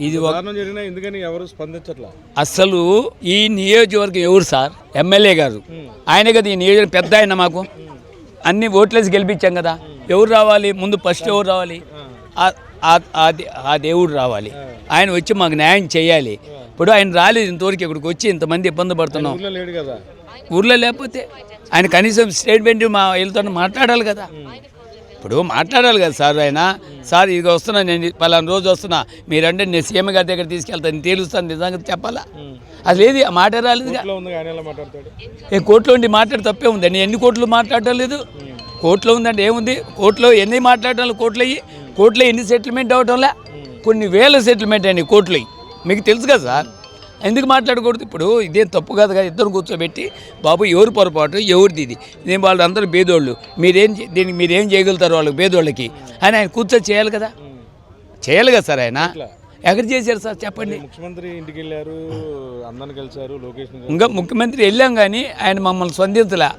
ఇది జరిగినా ఎందుకని ఎవరు స్పందించట్లా? అసలు ఈ నియోజకవర్గం ఎవరు సార్? ఎమ్మెల్యే గారు. ఆయనే కదా ఈ నియోజకవర్గం పెద్ద ఆయన మాకు. అన్ని ఓట్లేసి గెలిపించాం కదా. ఎవరు రావాలి? ముందు ఫస్ట్ ఎవరు రావాలి? ఆ- దేవుడు రావాలి. ఆయన వచ్చి మాకు న్యాయం చేయాలి. ఇప్పుడు ఆయన రాలేదు ఇంతవరకు ఇక్కడికి వచ్చి ఇంతమంది ఇబ్బంది పడుతున్నాం. ఊర్లో లేకపోతే ఆయన కనీసం స్టేట్మెంట్ మా వీళ్ళతో మాట్లాడాలి కదా. ఇప్పుడు మాట్లాడాలి కదా సార్ ఆయన. సార్ ఇది వస్తున్నా నేను పలానా రోజు వస్తున్నా. మీరంటే నేను సీఎం గారి దగ్గర తీసుకెళ్తాను తేలుస్తాను నిజంగా చెప్పాలా? అసలు ఏది మాట రాలేదుగా మాట్లాడతాడు? ఏ కోర్టులో ఉండి మాట్లాడి తప్పే ఉంది. నేను ఎన్ని కోట్లు మాట్లాడటం లేదు. కోర్టులో ఉందంటే ఏముంది? కోర్టులో ఎన్ని మాట్లాడటం కోర్టులో అయ్యి కోర్టులో ఎన్ని సెటిల్మెంట్ అవటంలే కొన్ని వేల సెటిల్మెంట్ అయినాయి కోర్టులో. మీకు తెలుసు కదా సార్. ఎందుకు మాట్లాడకూడదు? ఇప్పుడు ఇదేం తప్పు కాదు కదా ఇద్దరు కూర్చోబెట్టి బాబు ఎవరు పొరపాటు ఎవరిది ఇది? నేను వాళ్ళు అందరూ బేదోళ్ళు. మీరేం చే- దీనికి మీరేం చేయగలుగుతారు వాళ్ళకి బేదోళ్ళకి? అని ఆయన కూర్చొని చేయాలి కదా. చేయాలి కదా సార్ ఆయన? ఎక్కడ చేశారు సార్? చెప్పండి. ముఖ్యమంత్రి ఇంటికి వెళ్ళారు అందరిని కలిశారు లోకేష్ ఇంకా ముఖ్యమంత్రి వెళ్ళాం కానీ ఆయన మమ్మల్ని స్పందించలే.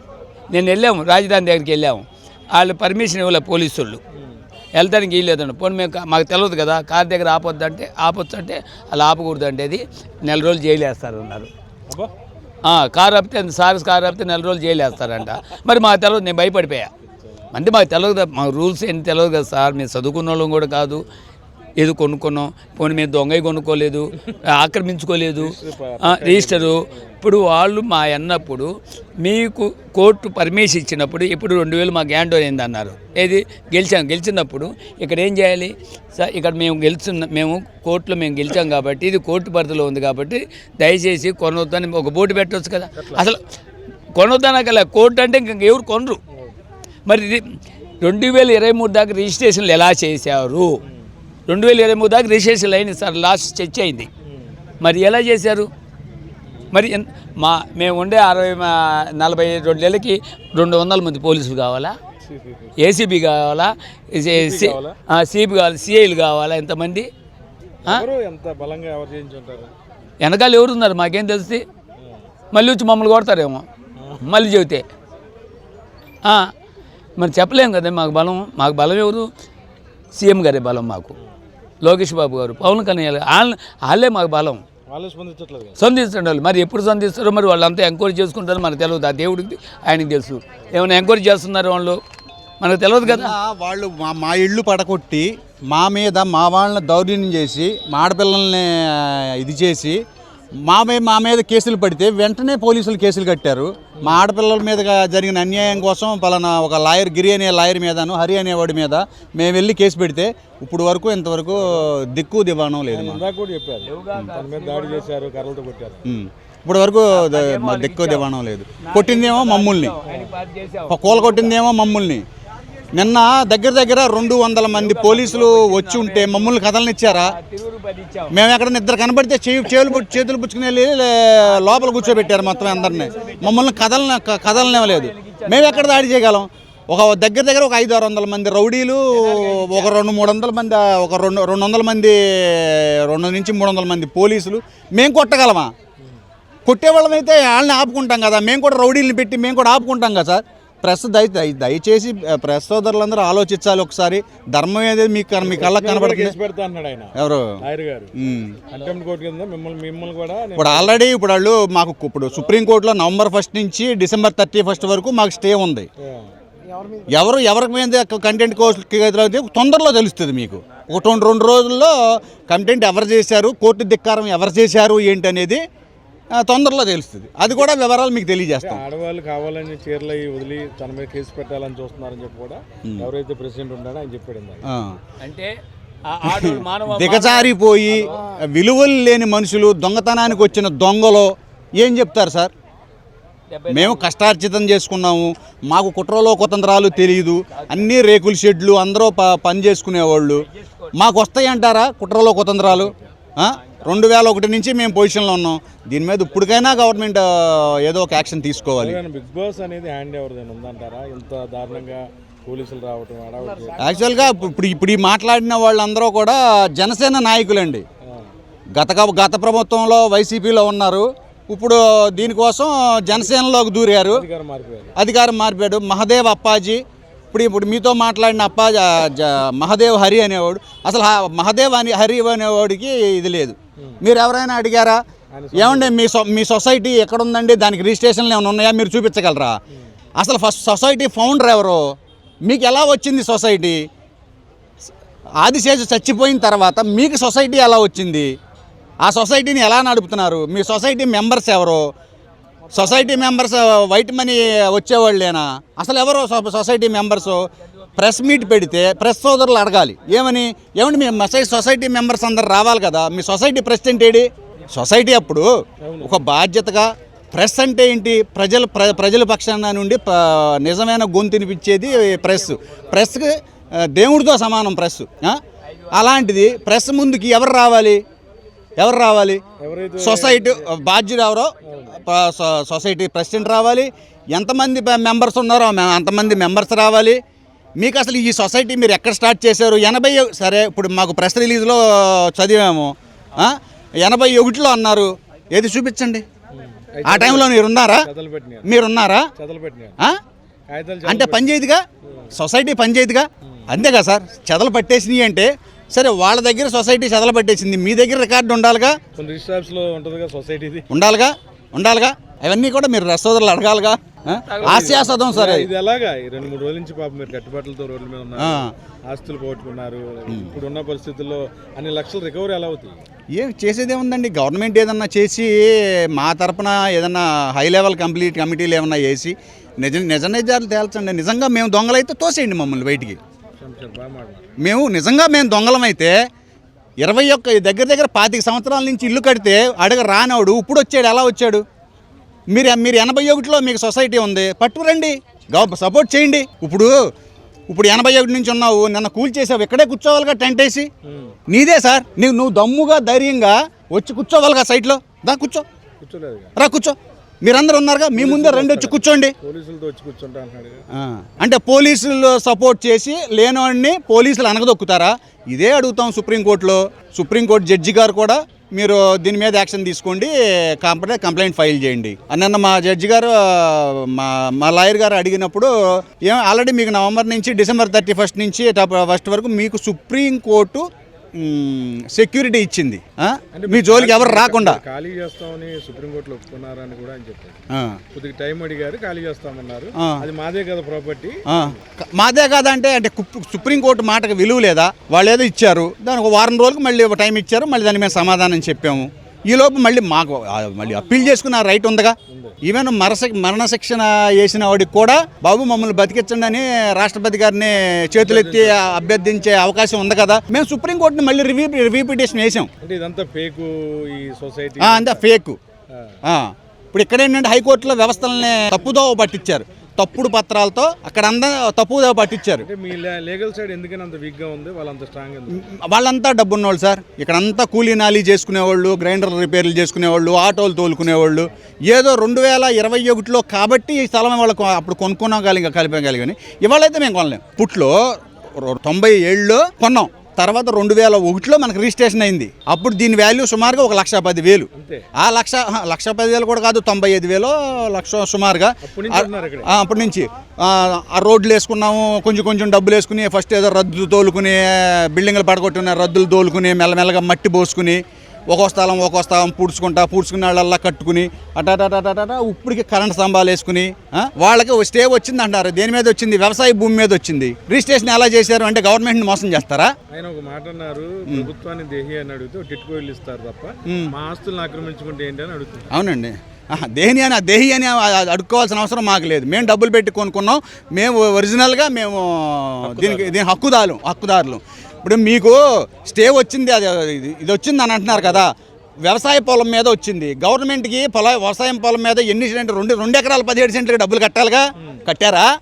నేను వెళ్ళాము రాజధాని దగ్గరికి వెళ్ళాము. వాళ్ళు పర్మిషన్ ఇవ్వలే పోలీసు వాళ్ళు వెళ్తానికి వీల్లేదండి పోనీ మేము మాకు తెలియదు కదా కార్ దగ్గర ఆపొద్దు అంటే ఆపొచ్చు అంటే అలా ఆపకూడదు అంటే అది. నెల రోజులు జైలు వేస్తారన్నారు. కారు ఆపితే సార్ కారు ఆపితే నెల రోజులు జైలు వేస్తారంట. మరి మాకు తెలియదు నేను భయపడిపోయా. అంటే మాకు తెలియదు కదా మాకు రూల్స్ ఏంటి తెలియదు కదా సార్ మేము చదువుకున్న వాళ్ళం కూడా కాదు. ఏదో కొనుక్కున్నాం. పోనీ మేము దొంగ కొనుక్కోలేదు ఆక్రమించుకోలేదు రిజిస్టరు. ఇప్పుడు వాళ్ళు మా అన్నప్పుడు మీకు కోర్టు పర్మిషన్ ఇచ్చినప్పుడు ఇప్పుడు రెండు వేలు మాకు హ్యాండ్ అయింది అన్నారు ఏది? గెలిచాం. గెలిచినప్పుడు ఇక్కడ ఏం చేయాలి? సార్ ఇక్కడ మేము గెలుచున్న మేము కోర్టులో మేము గెలిచాం కాబట్టి ఇది కోర్టు పరిధిలో ఉంది కాబట్టి దయచేసి కొనవద్దని ఒక బోర్డు పెట్టవచ్చు కదా. అసలు కొనొద్దనగల కోర్టు అంటే ఇంక ఎవరు కొనరు. మరి ఇది రెండు వేల ఇరవై మూడు దాకా రిజిస్ట్రేషన్లు ఎలా చేశారు? రెండు వేల ఇరవై మూడు దాకా రిజిస్ట్రేషన్లు అయింది సార్ లాస్ట్ చర్చ అయింది. మరి ఎలా చేశారు? మరి మా మేము ఉండే అరవై నలభై రెండు నెలలకి రెండు వందల మంది పోలీసులు కావాలా? ఏసీబీ కావాలా? సిబి కావాలి? సిఐలు కావాలా ఎంతమంది? వెనకాల ఎవరు ఉన్నారు? మాకేం తెలిసి? మళ్ళీ వచ్చి మమ్మల్ని కొడతారేమో. మళ్ళీ చెబితే. మరి చెప్పలేం కదా మాకు బలం మాకు బలం ఎవరు? సీఎం గారే బలం మాకు. లోకేష్ బాబు గారు పవన్ కళ్యాణ్ గారు. వాళ్ళ వాళ్ళే మాకు బలం. సంధించండి వాళ్ళు మరి ఎప్పుడు సంధిస్తారో మరి వాళ్ళంతా ఎంక్వైరీ చేసుకుంటారో మనకు తెలియదు ఆ దేవుడికి ఆయనకి తెలుసు. ఏమైనా ఎంక్వైరీ చేస్తున్నారు వాళ్ళు? మనకు తెలియదు కదా. వాళ్ళు మా మా ఇళ్ళు పడగొట్టి మా మీద మా వాళ్ళని దౌర్జన్యం చేసి మా ఆడపిల్లల్ని ఇది చేసి మా మీద మా మీద కేసులు పడితే వెంటనే పోలీసులు కేసులు కట్టారు. మా ఆడపిల్లల మీద జరిగిన అన్యాయం కోసం పలానా ఒక లాయర్ గిరి అనే లాయర్ మీదను హరి అనేవాడి మీద మేము వెళ్ళి కేసు పెడితే ఇప్పుడు వరకు ఇంతవరకు దిక్కు దివాణం లేదు మాకు. ఇందాక కూడా చెప్పారు. తన మీద దాడి చేశారు కర్రలతో కొట్టారు. ఉమ్. ఇప్పుడు వరకు దిక్కు దివాణం లేదు. కొట్టిందేమో మమ్ముల్ని. కూల కొట్టిందేమో మమ్మల్ని. నిన్న దగ్గర దగ్గర రెండు వందల మంది పోలీసులు వచ్చి ఉంటే మమ్మల్ని కథలనిచ్చారా మేము ఎక్కడ నిద్ర కనబడితే చేయి చేతులు చేతులు పుచ్చుకుని వెళ్ళి లోపల కూర్చోబెట్టారు మొత్తం అందరినీ. మమ్మల్ని కథలను కథలనివ్వలేదు మేము ఎక్కడ దాడి చేయగలం? ఒక దగ్గర దగ్గర ఒక ఐదు ఆరు వందల మంది రౌడీలు ఒక రెండు మూడు వందల మంది ఒక రెండు రెండు వందల మంది రెండు నుంచి మూడు వందల మంది పోలీసులు మేము కొట్టగలమా? కొట్టేవాళ్ళమైతే వాళ్ళని ఆపుకుంటాం కదా మేము కూడా రౌడీలను పెట్టి మేము కూడా ఆపుకుంటాం కదా సార్. ప్రెస్ దయ దయ- దయచేసి ప్రెస్ సోదరులందరూ ఆలోచించాలి ఒకసారి. ధర్మం ఏది మీకు మీ కళ్ళకి కనబడుతుంది. ఎవరు? ఇప్పుడు ఆల్రెడీ ఇప్పుడు వాళ్ళు మాకు ఇప్పుడు సుప్రీంకోర్టులో నవంబర్ ఫస్ట్ నుంచి డిసెంబర్ థర్టీ ఫస్ట్ వరకు మాకు స్టే ఉంది. ఎవరు ఎవరికి మీద కంటెంట్ కోర్టు తొందరలో తెలుస్తుంది మీకు. ఒక రెండు రెండు రోజుల్లో కంటెంట్ ఎవరు చేశారు? కోర్టు ధిక్కారం ఎవరు చేశారు? ఏంటి అనేది ఆ, తొందరలో తెలుస్తుంది. అది కూడా వివరాలు మీకు తెలియజేస్తాం. ఆడవాళ్ళు కావాలని చీరలు అవి వదిలి తన మీద కేసు పెట్టాలని చూస్తున్నారని చెప్పి కూడా ఎవరైతే ప్రెసిడెంట్ ఉన్నాడో ఆయన చెప్పాడు. అంటే దిగజారిపోయి విలువలు లేని మనుషులు దొంగతనానికి వచ్చిన దొంగలో ఏం చెప్తారు సార్? మేము కష్టార్జితం చేసుకున్నాము మాకు కుట్రలో కుతంత్రాలు తెలియదు అన్నీ రేకుల షెడ్లు అందరూ ప పని చేసుకునేవాళ్ళు. మాకు వస్తాయి అంటారా కుట్రలో కుతంత్రాలు? ఆ? రెండు వేల ఒకటి నుంచి మేము పొజిషన్లో ఉన్నాం. దీని మీద ఇప్పటికైనా గవర్నమెంట్ ఏదో ఒక యాక్షన్ తీసుకోవాలి. బిగ్ బాస్ అనేది హ్యాండ్ ఎవరిదైనా ఉందంటారా? ఇంత దారుణంగా పోలీసులు రావటం యాక్చువల్గా ఇప్పుడు ఇప్పుడు ఈ మాట్లాడిన వాళ్ళందరూ కూడా జనసేన నాయకులండి. గత గత ప్రభుత్వంలో వైసీపీలో ఉన్నారు. ఇప్పుడు దీనికోసం జనసేనలోకి దూరారు. అధికారం మార్పాడు మహదేవ్ అప్పాజీ. ఇప్పుడు ఇప్పుడు మీతో మాట్లాడిన అప్ప మహదేవ్ హరి అనేవాడు. అసలు మహదేవ్ అని హరి అనేవాడికి ఇది లేదు. మీరు ఎవరైనా అడిగారా ఏమండి మీ సొ మీ సొసైటీ ఎక్కడ ఉందండి దానికి రిజిస్ట్రేషన్లు ఏమైనా ఉన్నాయా? మీరు చూపించగలరా? అసలు ఫస్ట్ సొసైటీ ఫౌండర్ ఎవరు? మీకు ఎలా వచ్చింది సొసైటీ? ఆదిశేషు చచ్చిపోయిన తర్వాత మీకు సొసైటీ ఎలా వచ్చింది? ఆ సొసైటీని ఎలా నడుపుతున్నారు? మీ సొసైటీ మెంబర్స్ ఎవరు? సొసైటీ మెంబర్స్ వైట్ మనీ వచ్చేవాళ్ళేనా? అసలు ఎవరు సొ- సొసైటీ మెంబర్స్? ప్రెస్ మీట్ పెడితే ప్రెస్ సోదరులు అడగాలి. ఏమని? ఏమండి మీ మెసేజ్ సొసైటీ మెంబర్స్ అందరు రావాలి కదా మీ సొసైటీ ప్రెసిడెంట్ ఏడి? సొసైటీ అప్పుడు ఒక బాధ్యతగా ప్రెస్ అంటే ఏంటి? ప్రజల ప్ర ప్రజల పక్షాన నుండి నిజమైన గొంతునిపించేది ప్రెస్. ప్రెస్కి దేవుడితో సమానం ప్రెస్? అలాంటిది ప్రెస్ ముందుకి ఎవరు రావాలి? ఎవరు రావాలి? సొసైటీ బాధ్యుడు ఎవరో? సొసైటీ ప్రెసిడెంట్ రావాలి. ఎంతమంది మెంబర్స్ ఉన్నారో అంతమంది మెంబర్స్ రావాలి. మీకు అసలు ఈ సొసైటీ మీరు ఎక్కడ స్టార్ట్ చేశారు? ఎనభై సరే ఇప్పుడు మాకు ప్రెస్ రిలీజ్లో చదివాము? ఎనభై ఒకటిలో అన్నారు. ఏది చూపించండి? ఆ టైంలో మీరు ఉన్నారా చెదలు పెట్టినాయి మీరు ఉన్నారా చెదలు పెట్టినాయి ఆ? కాగితాలు అంటే పనిచేయదుగా సొసైటీ పనిచేయదుగా అంతేగా సార్. చెదలు పట్టేసినాయి అంటే సరే వాళ్ళ దగ్గర సొసైటీ చెదలు పట్టేసింది. మీ దగ్గర రికార్డు ఉండాలిగా? ఉండాలిగా? ఉండాలిగా? అవన్నీ కూడా మీరు రసోదరులు అడగాలిగా? ఆ? ఆస్యాసదం సరే. ఇది ఎలాగా? రెండు మూడు రోజుల నుంచి పాపం మీరు కట్టుబాట్లతో రోడ్ల మీద ఉన్నారు. ఆస్తులు పోగొట్టుకున్నారు. ఇప్పుడున్న పరిస్థితుల్లో అన్ని లక్షలు రికవరీ ఎలా అవుతాయి ఏం చేసేది ఏముందండి? గవర్నమెంట్ ఏదన్నా చేసి మా తరపున ఏదన్నా హై లెవెల్ కంప్లీట్ కమిటీలు ఏమన్నా వేసి నిజ నిజ నిజాలు తేల్చండి. నిజంగా మేము దొంగలైతే తోసేయండి మమ్మల్ని బయటికి. మేము నిజంగా మేము దొంగలమైతే ఇరవై ఒక్క దగ్గర దగ్గర పాతిక సంవత్సరాల నుంచి ఇల్లు కడితే అడగ రానోడు ఇప్పుడు వచ్చాడు ఎలా వచ్చాడు? మీరు మీరు ఎనభై ఒకటిలో మీకు సొసైటీ ఉంది. పట్టుకురండి గవ సపోర్ట్ చేయండి. ఇప్పుడు ఇప్పుడు ఎనభై ఒకటి నుంచి ఉన్నావు. నిన్న కూల్ చేసావు. ఇక్కడే కూర్చోవాలిగా టెంట్ వేసి. నీదే సార్. నీవు నువ్వు దమ్ముగా ధైర్యంగా వచ్చి కూర్చోవాలిగా సైట్లో. దా కూర్చో. రా కూర్చో. మీరందరూ ఉన్నారుగా. మీ ముందే రెండు వచ్చి కూర్చోండి. అంటే పోలీసులు సపోర్ట్ చేసి లేనివాడిని పోలీసులు అనగదొక్కుతారా? ఇదే అడుగుతాం సుప్రీంకోర్టులో. సుప్రీంకోర్టు జడ్జి గారు కూడా మీరు దీని మీద యాక్షన్ తీసుకోండి కంప్లైంట్ కంప్లైంట్ ఫైల్ చేయండి. నిన్న మా జడ్జి గారు మా మా లాయర్ గారు అడిగినప్పుడు ఏం ఆల్రెడీ మీకు నవంబర్ నుంచి డిసెంబర్ థర్టీ ఫస్ట్ నుంచి ఫస్ట్ వరకు మీకు సుప్రీంకోర్టు సెక్యూరిటీ ఇచ్చింది? మీ జోలికి ఎవరు రాకుండా. ఖాళీ చేస్తామని సుప్రీంకోర్టులో ఒప్పుకున్నారని కూడా అని చెప్పారు. కొద్దిగా టైం అడిగారు ఖాళీ చేస్తామన్నారు. అది మాదే కదా ప్రాపర్టీ మాదే కాదంటే అంటే కుప్- సుప్రీంకోర్టు మాటకు విలువ లేదా? వాళ్ళు ఏదో ఇచ్చారు. దానికి ఒక వారం రోజులకు మళ్ళీ ఒక టైం ఇచ్చారు మళ్ళీ దాని మీద సమాధానం చెప్పాము. ఈ లోపు మళ్ళీ మాకు మళ్ళీ అప్పీల్ చేసుకున్న రైట్ ఉందిగా. ఈవెన్ మరస మరణ శిక్షణ వేసిన వాడికి కూడా బాబు మమ్మల్ని బతికించండి అని రాష్ట్రపతి గారిని చేతులెత్తి అభ్యర్థించే అవకాశం ఉంది కదా. మేము సుప్రీంకోర్టుని మళ్ళీ రివ్యూ రివ్యూ పిటిషన్ వేసాం. అంతే ఫేక్. ఇప్పుడు ఇక్కడ ఏంటంటే హైకోర్టులో వ్యవస్థలని తప్పుదో పట్టించారు. తప్పుడు పత్రాలతో అక్కడ అంతా తప్పుదో పట్టించారు. మీ లీగల్ సైడ్ ఎందుకని అంత వీక్గా ఉంది? వాళ్ళంత స్ట్రాంగ్ వాళ్ళంతా డబ్బు ఉన్నవాళ్ళు సార్ ఇక్కడంతా కూలీ నాలీ చేసుకునేవాళ్ళు గ్రైండర్ రిపేర్లు చేసుకునేవాళ్ళు ఆటోలు తోలుకునేవాళ్ళు. ఏదో రెండు వేల ఇరవై ఒకటిలో కాబట్టి ఈ స్థలం వాళ్ళకు అప్పుడు కొనుక్కోగలిగా కలిపగలిగాని ఇవాళైతే మేము కొనలేం. పుట్లో తొంభై ఏళ్ళలో కొన్నాం. తర్వాత రెండు వేల ఒకటిలో మనకు రిజిస్ట్రేషన్ అయింది. అప్పుడు దీని వాల్యూ సుమారుగా ఒక లక్ష పది వేలు. ఆ లక్ష లక్ష పది వేలు కూడా కాదు తొంభై ఐదు వేలు లక్ష సుమారుగా. అప్పటి నుంచి ఆ రోడ్లు వేసుకున్నాము కొంచెం కొంచెం డబ్బులు వేసుకుని ఫస్ట్ ఏదో రద్దు తోలుకుని బిల్డింగ్లు పడగొట్టుకుని రద్దులు తోలుకుని మెల్లమెల్లగా మట్టి పోసుకుని ఒక్కో స్థలం ఒక్కో స్థలం పూడ్చుకుంటా పూడ్చుకునే వాళ్ళల్లా కట్టుకుని అటాటాటాటాటా ఇప్పటికి కరెంట్ స్తంభాలు వేసుకుని వాళ్ళకి స్టే వచ్చింది అంటారు. దేని మీద వచ్చింది? వ్యవసాయ భూమి మీద వచ్చింది. రిజిస్ట్రేషన్ ఎలా చేశారు? అంటే గవర్నమెంట్ని మోసం చేస్తారా? ఆయన ఒక మాట అన్నారు ప్రభుత్వాన్ని దేహి అని అడిగితే టిట్కోయిలు ఇస్తారు తప్ప మా ఆస్తులను ఆక్రమించుకుంటే ఏంటి అని అడుగుతున్నారు అవునండి. ఆహా, దేని అని దేహి అని అడుక్కోవాల్సిన అవసరం మాకు లేదు. మేము డబ్బులు పెట్టి కొనుక్కున్నాం. మేము ఒరిజినల్గా మేము దీనికి దీని హక్కుదారులు హక్కుదారులు. ఇప్పుడు మీకు స్టే వచ్చింది అది ఇది- వచ్చింది అని అంటున్నారు కదా. వ్యవసాయ పొలం మీద వచ్చింది. గవర్నమెంట్కి పొల వ్యవసాయం పొలం మీద ఎన్ని సెంట్లు రెండు రెండు ఎకరాల పదిహేడు సెంట్లకి డబ్బులు కట్టాలిగా? కట్టారా?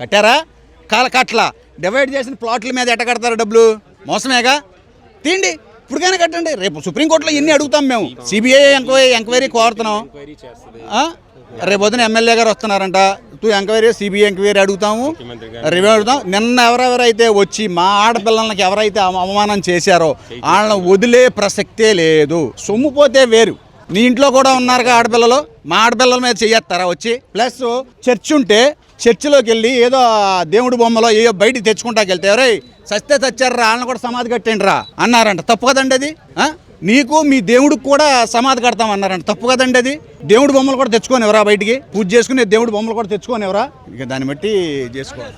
కట్టారా? కాల కట్ల డివైడ్ చేసిన ప్లాట్ల మీద ఎట్ట కడతారు డబ్బులు? మోసమేగా? తీయండి. ఇప్పటికైనా కట్టండి. రేపు సుప్రీంకోర్టులో ఎన్ని అడుగుతాం మేము? సిబిఐ ఎంక్వైరీ ఎంక్వైరీ కోరుతున్నాం. ఆ? రేపు పొద్దున ఎమ్మెల్యే గారు వస్తున్నారంట. టూ ఎంక్వైరీ సిబిఐ ఎంక్వైరీ అడుగుతాము. రివ్యూ అడుగుతాం నిన్న ఎవరెవరైతే వచ్చి మా ఆడపిల్లలకి ఎవరైతే అవ- అవమానం చేశారో వాళ్ళని వదిలే ప్రసక్తే లేదు. సొమ్ము పోతే వేరు. నీ ఇంట్లో కూడా ఉన్నారుగా ఆడపిల్లలు? మా ఆడపిల్లల మీద చెయ్యేస్తారా వచ్చి? ప్లస్ చర్చ్ ఉంటే చర్చిలోకి వెళ్ళి ఏదో దేవుడి బొమ్మలో ఏదో బయటికి తెచ్చుకుంటాకి వెళ్తే ఎవరై సస్తే చచ్చారా వాళ్ళని కూడా సమాధి కట్టండి రా అన్నారంట. తప్పు కదండి అది? నీకు మీ దేవుడికి కూడా సమాధి కడతాం అన్నారంట. తప్పు కదండి అది? దేవుడి బొమ్మలు కూడా తెచ్చుకోనివరా బయటికి? పూజ చేసుకుని దేవుడి బొమ్మలు కూడా తెచ్చుకోనివరా ఇక దాన్ని బట్టి చేసుకోవాలి.